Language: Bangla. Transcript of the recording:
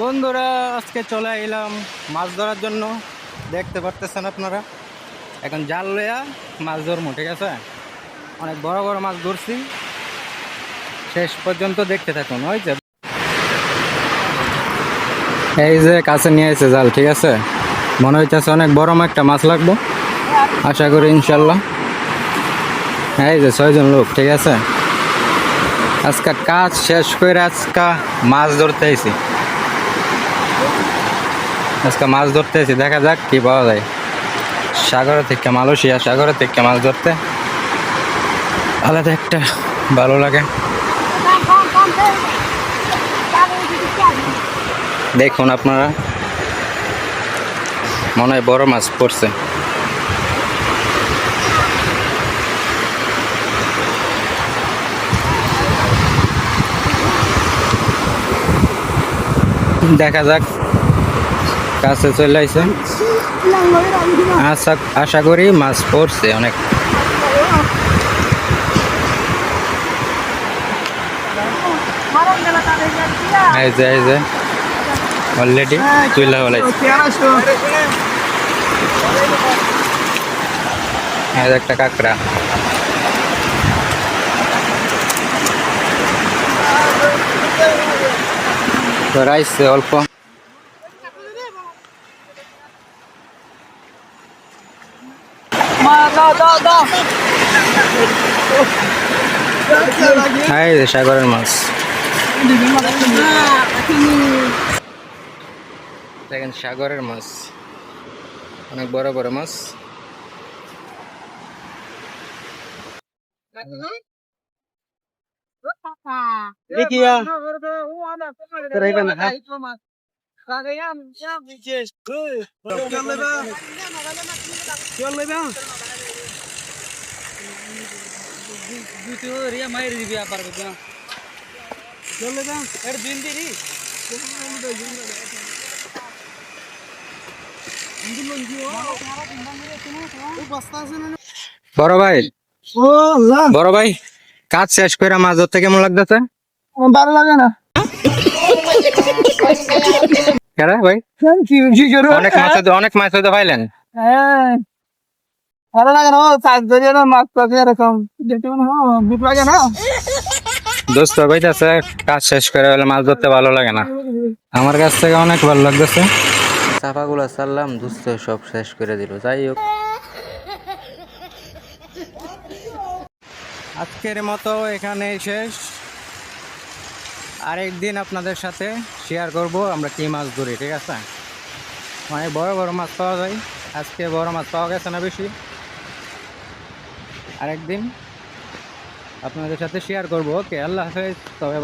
বন্ধুরা, আজকে চলে এলাম মাছ ধরার জন্য। দেখতে পারতেছেন আপনারা? এখন জাল লইয়া মাছ ধরবো ঠিক আছে? অনেক বড় বড় মাছ ধরছি। শেষ পর্যন্ত দেখতে থাকুন, ওই যে। এই যে কাছে নিয়ে এসে জাল, ঠিক আছে? মনে হইতেছে অনেক বড় একটা মাছ লাগবো। আশা করি ইনশাল্লাহ। এই যে ছয়জন লোক, ঠিক আছে? আজকে কাজ শেষ করে আজকে মাছ ধরতে আইছি। আজকে মাছ ধরতে আইছি দেখা যাক কি পাওয়া যায়। সাগরে থেকে মালয়েশিয়া, সাগরে থেকে মাছ ধরতে। আলাদা একটা ভালো লাগে। দেখুন আপনারা, মনে হয় বড় মাছ পড়ছে। দেখা যাক। কাছে চলে আইছে। আশা আশা করি মাছ পড়ছে অনেক। অলরেডি তুইলা বলাইছে একটা কাঁকড়া। রাইছে অল্প। সাগরের মাছ। দেখেন সাগরের মাছ। অনেক বড় বড় মাছ। দেখিয়া বড় ভাই। বড় ভাই। কাজ শেষ করে মাছ ধরতে কেমন লাগতেছে? ভালো লাগে না। কেরা ভাই? অনেক মাছ হয়তো অনেক মাছ হয়তো পাইলেন? হ্যাঁ। ভালো লাগে না চাষ ধরে না মাছ পাখি এরকম। দেখতে লাগে না। দোস্ত কইতাছে কাজ শেষ করে হলে মাছ ধরতে ভালো লাগে না। আমার কাছ থেকে অনেক ভালো লাগতেছে। চাপা চাপাগুলো চাললাম দুস্থ সব শেষ করে দিল। যাই হোক। আজকের মতো এখানে শেষ। আরেকদিন আপনাদের সাথে শেয়ার করব আমরা কি মাছ ধরি, ঠিক আছে? অনেক বড় বড় মাছ পাওয়া যায়। আজকে বড় মাছ পাওয়া গেছে না বেশি? আরেকদিন আপনাদের সাথে শেয়ার করব। ওকে, আল্লাহ হাফেজ। তবে